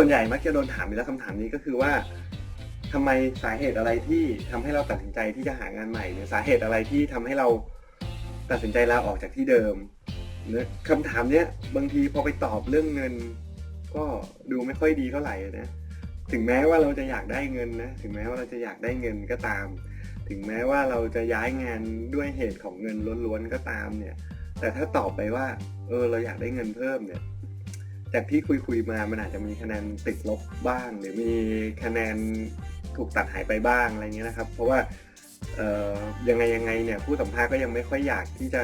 ส่วนใหญ่มักจะโดนถามอยู่แล้วคำถามนี้ก็คือว่าทำไมสาเหตุอะไรที่ทำให้เราตัดสินใจที่จะหางานใหม่หรือสาเหตุอะไรที่ทำให้เราตัดสินใจลาออกจากที่เดิมเนะคำถามเนี้ยบางทีพอไปตอบเรื่องเงิน ก็ดูไม่ค่อยดีเท่าไหร่นะถึงแม้ว่าเราจะอยากได้เงินนะถึงแม้ว่าเราจะอยากได้เงินก็ตาม ถึงแม้ว่าเราจะย้ายงานด้วยเหตุของเงินล้วนๆก็ตามเนี่ย แต่ถ้าตอบไปว่า เออเราอยากได้เงินเพิ่มเนี่ย จากที่คุยคุยๆมา มันอาจจะมีคะแนนติดลบบ้าง หรือมีคะแนนถูกตัดหายไปบ้างอะไรเงี้ยนะครับ เพราะว่ายังไงยังไงเนี่ยผู้สัมภาษณ์ก็ยังไม่ค่อยอยากที่จะ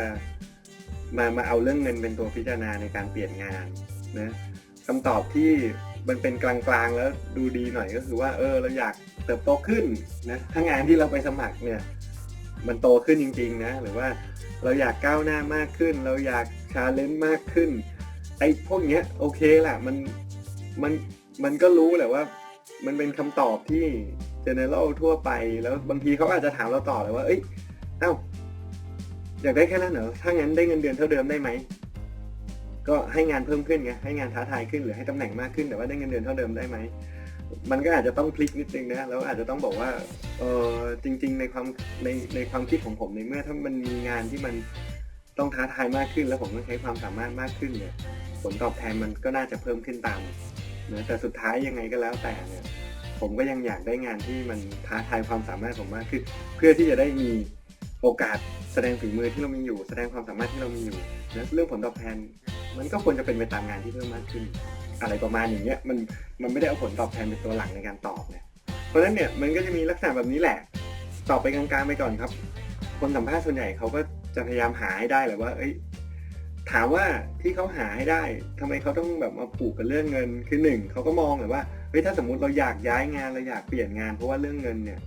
มามาเอาเรื่องเงินเป็นตัวพิจารณาในการเปลี่ยนงานนะคำตอบที่มันเป็นกลางๆแล้วดูดีหน่อยก็คือว่าเออเราอยากเติบโตขึ้นนะถ้างานที่เราไปสมัครเนี่ยมันโตขึ้นจริงๆนะหรือว่าเราอยากก้าวหน้ามากขึ้น เราอยากชาเลนจ์มากขึ้น ไอ้พวกเนี้ยโอเคแหละมันมันมันก็รู้แหละว่า มันเป็นคำตอบที่ general ทั่วไปแล้วบางทีเขาอาจจะถามเราต่อเลยว่า เอ้ยเอ้าอยากได้แค่นั้นเหรอถ้างั้นได้เงินเดือนเท่าเดิมได้ไหมก็ให้งานเพิ่มขึ้นไงให้งานท้าทายขึ้นหรือให้ตำแหน่งมากขึ้นแต่ว่าได้เงินเดือนเท่าเดิมได้ไหมมันก็อาจจะต้องพลิกนิดนึงนะแล้วอาจจะต้องบอกว่าเออจริง ๆ ในความในในความคิดของผมในเมื่อถ้ามันมีงานที่มันต้องท้าทายมากขึ้น แล้วผมต้องใช้ความสามารถมากขึ้นเนี่ย ผลตอบแทนมันก็น่าจะเพิ่มขึ้นตามนะแต่สุดท้ายยังไงก็แล้วแต่เนี่ยผมก็ยังอยากได้งานที่มันท้าทายความสามารถผมมากขึ้นเพื่อที่จะได้มีโอกาสแสดงฝีมือที่เรามีอยู่ แสดงความสามารถที่เรามีอยู่นะเรื่องผลตอบแทน มันก็ควรจะเป็นไปตามงานที่เพิ่มมากขึ้น อะไรประมาณอย่างเงี้ยมันมันไม่ได้เอาผลตอบแทนเป็นตัวหลักในการตอบเนี่ยเพราะฉะนั้นเนี่ยมันก็จะมีลักษณะแบบนี้แหละตอบไปกลางๆไปก่อนครับ คนสัมภาษณ์ส่วนใหญ่เขาก็จะพยายามหาให้ได้แหละว่าเอ้ย ถามว่าที่เขาหาให้ได้ทำไมเขาต้องแบบมาผูกกับเรื่องเงิน คือหนึ่งเขาก็มองเลยว่าเฮ้ยถ้าสมมติเราอยากย้ายงานเราอยากเปลี่ยนงานเพราะว่าเรื่องเงินเนี่ย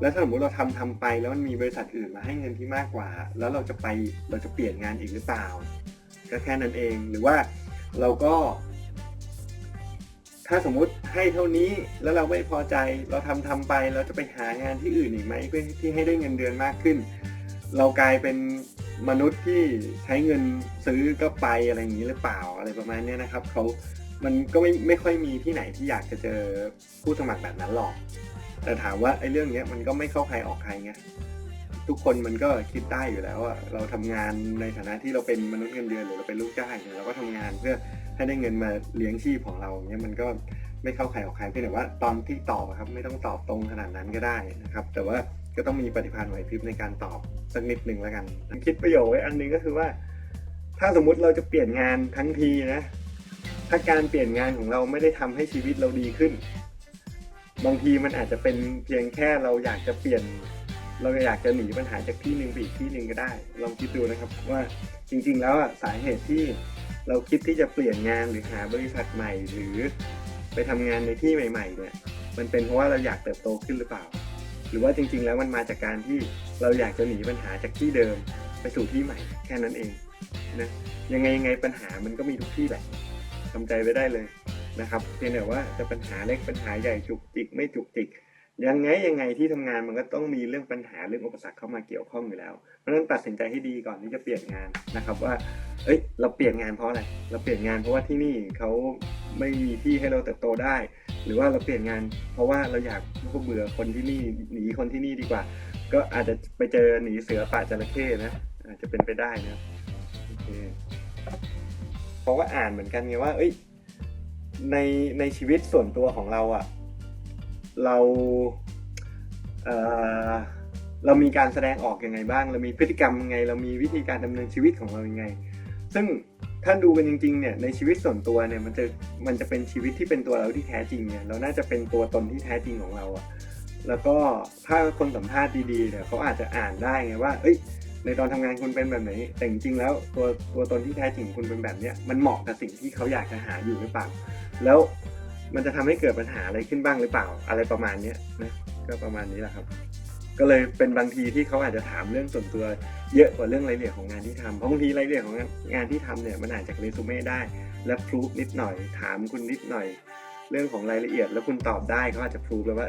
แล้วถ้าสมมติเราทำทำไปแล้วมันมีบริษัทอื่นมาให้เงินที่มากกว่า แล้วเราจะไปเราจะเปลี่ยนงานอีกหรือเปล่าก็แค่นั้นเองหรือว่าเราก็ ถ้าสมมุติให้เท่านี้แล้วเราไม่พอใจเราทำทำไป เราจะไปหางานที่อื่นอีกไหมเพื่อที่ให้ได้เงินเดือนมากขึ้น เรากลายเป็น มนุษย์ที่ใช้เงินซื้อก็ไปอะไรอย่างนี้หรือเปล่าอะไรประมาณนี้นะครับเขามันก็ไม่ไม่ค่อยมีที่ไหนที่อยากจะเจอผู้สมัครแบบนั้นหรอก แต่ถามว่าไอ้เรื่องเนี้ยมันก็ไม่เข้าใครออกใครไงทุกคนมันก็คิดได้อยู่แล้วว่าเราทำงานในฐานะที่เราเป็นมนุษย์เงินเดือนหรือเราเป็นลูกจ้างเนี่ยเราก็ทำงานเพื่อให้ได้เงินมาเลี้ยงชีพของเราเนี่ยมันก็ไม่เข้าใครออกใครเพียงแต่ว่าตอนที่ตอบครับ ไม่ต้องตอบตรงขนาดนั้นก็ได้นะครับ แต่ว่า ก็ต้องมีปฏิภาณไหวพริบในการตอบสักนิดหนึ่งแล้วกัน คิดประโยคไว้อันหนึงก็คือว่า ถ้าสมมุติเราจะเปลี่ยนงานทั้งทีนะ ถ้าการเปลี่ยนงานของเราไม่ได้ทำให้ชีวิตเราดีขึ้น บางทีมันอาจจะเป็นเพียงแค่เราอยากจะเปลี่ยน เราอยากจะหนีปัญหาจากที่หนึ่งไปอีกที่หนึ่งก็ได้ ลองคิดดูนะครับว่าจริง ๆ แล้วอะสาเหตุที่เราคิดที่จะเปลี่ยนงานหรือหาบริษัทใหม่ หรือไปทำงานในที่ใหม่ ๆ เนี่ย มันเป็นเพราะว่าเราอยากเติบโตขึ้นหรือเปล่า หรือว่าจริง ๆ แล้วมันมาจากการที่เราอยากจะหนีปัญหาจากที่เดิมไปสู่ที่ใหม่แค่นั้นเองนะยังไงยังไงปัญหามันก็มีทุกที่แหละทำใจไว้ได้เลยนะครับเพียงแต่ว่าจะปัญหาเล็กปัญหาใหญ่จุกจิกไม่จุกจิกยังไงยังไงที่ทำงานมันก็ต้องมีเรื่องปัญหาเรื่องอุปสรรคเข้ามาเกี่ยวข้องอยู่แล้ว เพราะฉะนั้นตัดสินใจให้ดีก่อนที่จะเปลี่ยนงานนะครับว่า เอ้ย เราเปลี่ยนงานเพราะอะไร เราเปลี่ยนงานเพราะว่าที่นี่เขาไม่มีที่ให้เราเติบโตได้ หรือว่าเราเปลี่ยนงาน เพราะว่าเราอยากก็เบื่อคนที่นี่หนีคนที่นี่ดีกว่า ก็อาจจะไปเจอหนีเสือป่าจระเข้นะอาจจะเป็นไปได้นะครับโอเคเพราะว่าอ่านเหมือนกันไงว่า เอ้ยในในชีวิตส่วนตัวของเราอะเราเออเรามีการแสดงออกยังไงบ้าง เรามีพฤติกรรมยังไง เรามีวิธีการดำเนินชีวิตของเรายังไง ซึ่งถ้าดูกันจริงๆเนี่ยในชีวิตส่วนตัวเนี่ยมันจะมันจะเป็นชีวิตที่เป็นตัวเราที่แท้จริงเนี่ยเราน่าจะเป็นตัวตนที่แท้จริงของเราอะแล้วก็ถ้าคนสัมภาษณ์ดีๆเนี่ยเขาอาจจะอ่านได้ไงว่า เอ้ย ในตอนทำงานคุณเป็นแบบไหนแต่จริงๆแล้วตัวตัวตนที่แท้จริงคุณเป็นแบบเนี้ยมันเหมาะกับสิ่งที่เขาอยากจะหาอยู่หรือเปล่า แล้วมันจะทำให้เกิดปัญหาอะไรขึ้นบ้างหรือเปล่า อะไรประมาณเนี้ยนะก็ประมาณนี้แหละครับ ก็เลยเป็นบางทีที่เขาอาจจะถามเรื่องส่วนตัวเยอะกว่าเรื่องรายละเอียดของงานที่ทำเพราะบางทีรายละเอียดของงานที่ทำเนี่ยมันอาจจากเรซูเม่ได้ และพรูฟนิดหน่อย ถามคุณนิดหน่อย เรื่องของรายละเอียดแล้วคุณตอบได้เขาอาจจะพรูฟแล้วว่า